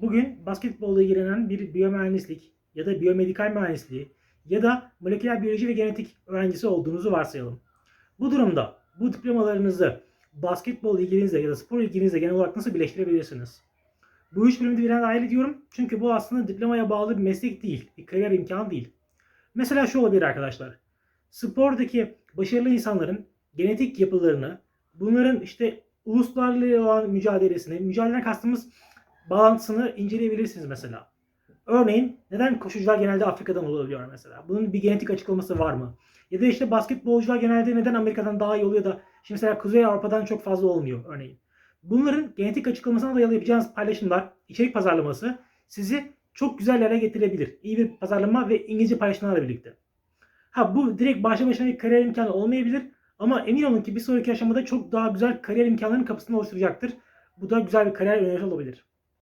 Bugün basketbolla ilgilenen bir biyomühendislik ya da biyomedikal mühendisliği ya da moleküler biyoloji ve genetik öğrencisi olduğunuzu varsayalım. Bu durumda bu diplomalarınızı basketbol ilginizle ya da spor ilginizle genel olarak nasıl birleştirebilirsiniz? Bu üç bölümü de bir arada ayrı ediyorum. Çünkü bu aslında diplomaya bağlı bir meslek değil, bir kariyer imkanı değil. Mesela şu olabilir arkadaşlar. Spordaki başarılı insanların genetik yapılarını, bunların işte uluslararası olan mücadelesini, mücadeleden kastımız bağlantısını inceleyebilirsiniz mesela. Örneğin neden koşucular genelde Afrika'dan olabiliyor mesela? Bunun bir genetik açıklaması var mı? Ya da işte basketbolcular genelde neden Amerika'dan daha iyi oluyor da şimdi mesela Kuzey Avrupa'dan çok fazla olmuyor örneğin. Bunların genetik açıklamasına dayalı yapacağınız paylaşımlar, içerik pazarlaması sizi çok güzel yere getirebilir. İyi bir pazarlama ve İngilizce paylaşımlarla birlikte. Ha bu direkt başlı başına bir kariyer imkanı olmayabilir ama emin olun ki bir sonraki aşamada çok daha güzel kariyer imkanlarının kapısını oluşturacaktır. Bu da güzel bir kariyer önerisi olabilir.